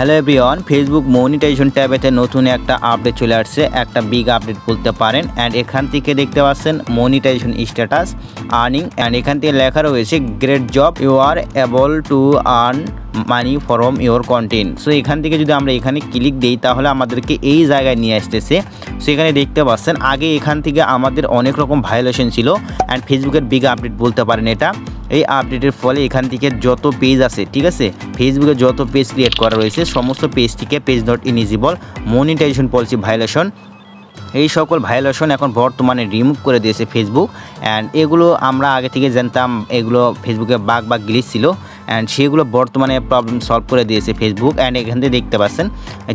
Hello everyone Facebook monetization ট্যাবেতে নতুন একটা আপডেট চলে আসছে, একটা বিগ আপডেট বলতে পারেন অ্যান্ড এখান থেকে দেখতে পাচ্ছেন মনিটাইজেশন স্ট্যাটাস আর্নিং অ্যান্ড এখান থেকে লেখা রয়েছে great job you are able to earn money from your content so এখান থেকে যদি আমরা এখানে ক্লিক দিই, তাহলে আমাদেরকে এই জায়গায় নিয়ে আসতেছে। সো এখানে দেখতে পাচ্ছেন, আগে এখান থেকে আমাদের অনেক রকম ভায়োলেশন ছিল অ্যান্ড ফেসবুকের বিগ আপডেট বলতে পারেন এটা। এই আপডেটের ফলে এখান থেকে যত পেজ আছে, ঠিক আছে? ফেসবুকে যত পেজ ক্রিয়েট করা রয়েছে, সমস্ত পেজটিকে page not eligible monetization policy violation এই সকল ভায়োলেশন এখন বর্তমানে রিমুভ করে দিয়েছে ফেসবুক অ্যান্ড এগুলো আমরা আগে থেকে জানতাম, এগুলো ফেসবুকে বাগ বা গ্লিচ ছিল অ্যান্ড সেগুলো বর্তমানে প্রবলেম সলভ করে দিয়েছে ফেসবুক অ্যান্ড এখান থেকে দেখতে পাচ্ছেন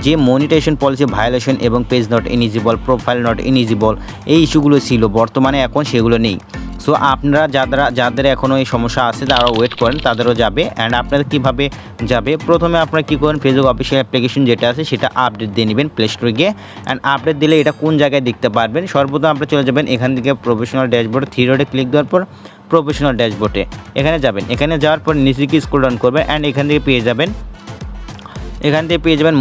যে মনিটাইজেশন পলিসি ভায়োলেশন এবং page not eligible profile not eligible এই ইস্যুগুলো ছিল, বর্তমানে এখন সেগুলো নেই। সো আপনারা যারা যাদের এখনও এই সমস্যা আছে, তারা ওয়েট করেন, তাদেরও যাবে। অ্যান্ড আপনাদের কীভাবে যাবে? প্রথমে আপনারা কী করেন ফেসবুক অফিসিয়াল অ্যাপ্লিকেশন যেটা আছে, সেটা আপডেট দিয়ে নেবেন প্লে স্টোরে গিয়ে। অ্যান্ড আপডেট দিলে এটা কোন জায়গায় দেখতে পারবেন? সর্বপ্রথম আপনারা চলে যাবেন এখান থেকে প্রফেশনাল ড্যাশবোর্ড থ্রি রোডে ক্লিক দেওয়ার পর প্রফেশনাল ড্যাশবোর্ডে এখানে যাবেন। এখানে যাওয়ার পর নিচে কি স্ক্রল ডাউন করবেন। অ্যান্ড এখান থেকে পেয়ে যাবেন। এখান থেকে পেয়ে যাবেন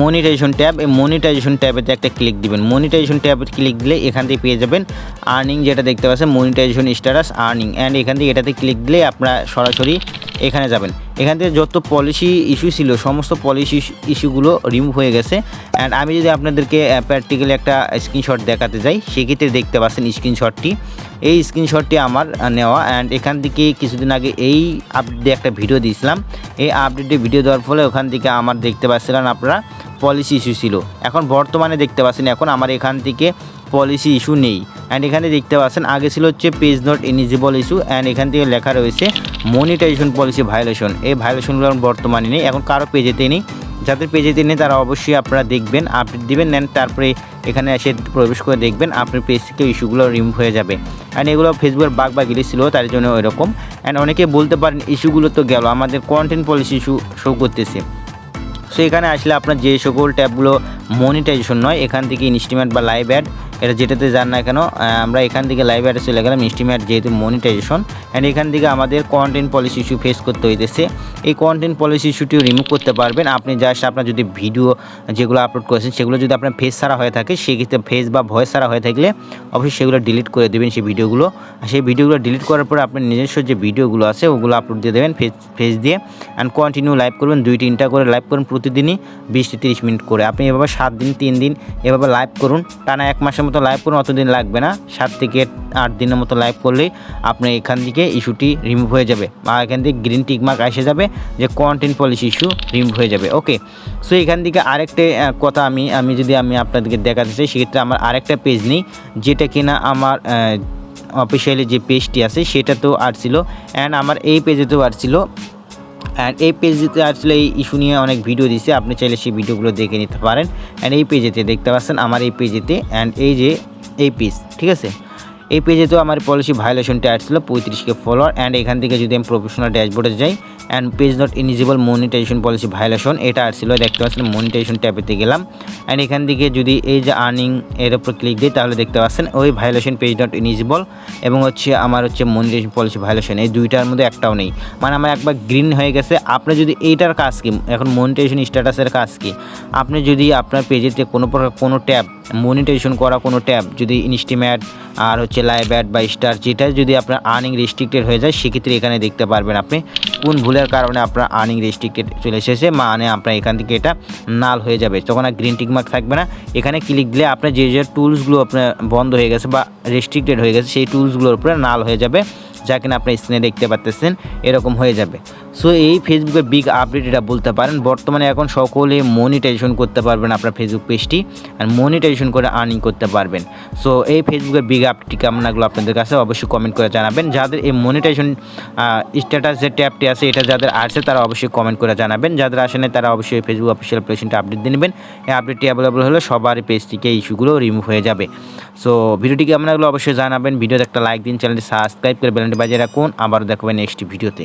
মনিটাইজেশন ট্যাব এই মনিটাইজেশন ট্যাবেতে একটা ক্লিক দিবেন। মনিটাইজেশন ট্যাবে ক্লিক দিলে এখান থেকে পেয়ে যাবেন আর্নিং যেটা দেখতে পাচ্ছেন মনিটাইজেশন স্ট্যাটাস আর্নিং অ্যান্ড এখান থেকে এটাতে ক্লিক দিলে আপনারা সরাসরি এখানে যাবেন। এখান থেকে যত পলিসি ইস্যু ছিল, সমস্ত পলিসি ইস্যুগুলো রিমুভ হয়ে গেছে। অ্যান্ড আমি যদি আপনাদেরকে প্র্যাকটিক্যালি একটা স্ক্রিনশট দেখাতে যাই, সেক্ষেত্রে দেখতে পাচ্ছেন স্ক্রিনশটটি এই স্ক্রিনশটটি আমার নেওয়া। অ্যান্ড এখান থেকে কিছুদিন আগে এই আপডেটে একটা ভিডিও দিয়েছিলাম। এই আপডেটে ভিডিও দেওয়ার ফলে ওখান থেকে আমার দেখতে পাচ্ছিলেন আপনারা পলিসি ইস্যু ছিল। এখন বর্তমানে দেখতে পাচ্ছেন, এখন আমার এখান থেকে পলিসি ইস্যু নেই। অ্যান্ড এখানে দেখতে পাচ্ছেন, আগে ছিল হচ্ছে page not eligible issue and এখান থেকে লেখা রয়েছে মনিটাইজেশন পলিসি ভায়োলেশন এই ভায়োলেশনগুলো বর্তমানে নেই, এখন কারও পেজেতে নেই। যাদের পেজেতে নেই, তারা অবশ্যই আপনারা দেখবেন আপডেট দিবেন নেন তারপরে এখানে এসে প্রবেশ করে দেখবেন, আপনার পেজ থেকে ইস্যুগুলো রিমুভ হয়ে যাবে। অ্যান্ড এগুলো ফেসবুকের বাগ বা গিলি ছিল, তার জন্য এরকম অ্যান্ড অনেকে বলতে পারেন ইস্যুগুলো তো গেল, আমাদের কন্টেন্ট পলিসি ইস্যু শো করতেছে। সো এখানে আসলে আপনার যে সকল ট্যাবগুলো মনিটাইজেশন নয়, এখান থেকে ইনস্টিমেট বা লাইভ অ্যাড এটা যেটাতে যান না কেন আমরা এখান থেকে লাইভ অ্যাডে চলে গেলাম ইনস্টিমেট যেহেতু মনিটাইজেশন অ্যান্ড এখান থেকে আমাদের কন্টেন্ট পলিসি ইস্যু ফেস করতে হইতেছে। এই কন্টেন্ট পলিসি ইস্যুটিও রিমুভ করতে পারবেন। আপনি জাস্ট আপনার যদি ভিডিও যেগুলো আপলোড করেছেন, সেগুলো যদি আপনার ফেস ছাড়া হয়ে থাকে, সেক্ষেত্রে ফেস বা ভয়েস ছাড়া হয়ে থাকলে অবশ্যই সেগুলো ডিলিট করে দেবেন সেই ভিডিওগুলো আর সেই ভিডিওগুলো ডিলিট করার পরে আপনার নিজস্ব যে ভিডিওগুলো আছে, ওগুলো আপলোড দিয়ে দেবেন ফেস ফেস দিয়ে অ্যান্ড কন্টিনিউ লাইভ করবেন, দুই তিনটা করে লাইভ করুন প্রতিদিনই, বিশ তিরিশ মিনিট করে। আপনি এভাবে সাত দিন, তিন দিন এভাবে লাইভ করুন। টানা এক মাসের মতো লাইভ করুন, অতদিন লাগবে না। সাত থেকে আট দিনের মতো লাইভ করলেই আপনি এখান থেকে ইস্যুটি রিমুভ হয়ে যাবে বা এখান থেকে গ্রিন টিকমার্ক এসে যাবে যে কন্টেন্ট পলিসি ইস্যু রিমুভ হয়ে যাবে। ওকে সো এখান থেকে আরেকটা কথা আমি আমি যদি আমি আপনাদেরকে দেখাতে চাই, সেক্ষেত্রে আমার আরেকটা পেজ নেই, যেটা কিনা আমার অফিসিয়ালি যে পেজটি আছে সেটা তো আসছিল অ্যান্ড আমার এই পেজেতেও আসছিল অ্যান্ড এই পেজেতে আসলে এই ইস্যু নিয়ে অনেক ভিডিও দিছে। আপনি চাইলে সেই ভিডিওগুলো দেখে নিতে পারেন। অ্যান্ড এই পেজেতে দেখতে পাচ্ছেন আমার এই পেজেতে অ্যান্ড এই যে এই পেজ ঠিক আছে? এই পেজে তো আমার পলিসি ভায়োলেশনটা আসছিল পঁয়ত্রিশকে ফলোয়ার অ্যান্ড এখান থেকে যদি আমি প্রফেশনাল ড্যাশবোর্ডে যাই and page not eligible monetization policy violation এটা আসছিল দেখতে পাচ্ছেন মনিটাইজেশন ট্যাবেতে গেলাম। অ্যান্ড এখান থেকে যদি এই যে আর্নিং এর উপর ক্লিক দিই, তাহলে দেখতে পাচ্ছেন, ওই ভায়োলেশন পেজ নট ইনিজিবল এবং হচ্ছে আমার হচ্ছে মনিটাইজেশন পলিসি ভায়োলেশন এই দুইটার মধ্যে একটাও নেই। মানে আমার একবার গ্রিন হয়ে গেছে, আপনি যদি এইটার কাজ কি, এখন মনিটাইজেশন স্ট্যাটাসের কাজ কি, আপনি যদি আপনার পেজেতে কোনো প্রকার কোনো ট্যাব মনিটাইজেশন করা কোনো ট্যাব যদি ইনস্টিমেট আর হচ্ছে লাইভ অ্যাড বা স্টার যেটা যদি আপনার আর্নিং রেস্ট্রিক্টেড হয়ে যায়, সেক্ষেত্রে এখানে দেখতে পারবেন আপনি কোন ভুলের কারণে আপনার আর্নিং রেস্ট্রিক্টেড চলে এসেছে মানে আপনার এখান থেকে এটা নাল হয়ে যাবে। তখন আর গ্রিন টিকমার্ক থাকবে না। এখানে ক্লিক দিলে আপনার যে যে টুলসগুলো আপনার বন্ধ হয়ে গেছে বা রেস্ট্রিক্টেড হয়ে গেছে, সেই টুলসগুলোর উপরে নাল হয়ে যাবে। যা কিনা আপনার স্ক্রিনে দেখতে পাচ্তেছেন এরকম হয়ে যাবে। সো এই ফেসবুকের বিগ আপডেট এটা বলতে পারেন। বর্তমানে এখন সকলে মনিটাইজেশন করতে পারবেন আপনার ফেসবুক পেজটি আর মনিটাইজেশন করে আর্নিং করতে পারবেন। সো এই ফেসবুকের বিগ আপডেট কেমনগুলো আপনাদের কাছে অবশ্যই কমেন্ট করে জানাবেন। যাদের এই মনিটাইজেশন স্ট্যাটাস যে ট্যাবটি আছে, এটা যাদের আসছে তারা অবশ্যই কমেন্ট করে জানাবেন। যাদের আসে না তারা অবশ্যই ফেসবুক অফিসিয়াল প্লেসেন্টে আপডেট দিয়ে নেবেন। এই আপডেটটি অ্যাভেলেবল হলে সবার পেজ থেকে ইস্যুগুলো রিমুভ হয়ে যাবে। সো ভিডিওটি কেমনগুলো অবশ্যই জানাবেন। ভিডিওতে একটা লাইক দিন চ্যানেলটি সাবস্ক্রাইব করে বেলানটি বাজিয়ে রাখুন। আবার দেখবেন নেক্সট ভিডিওতে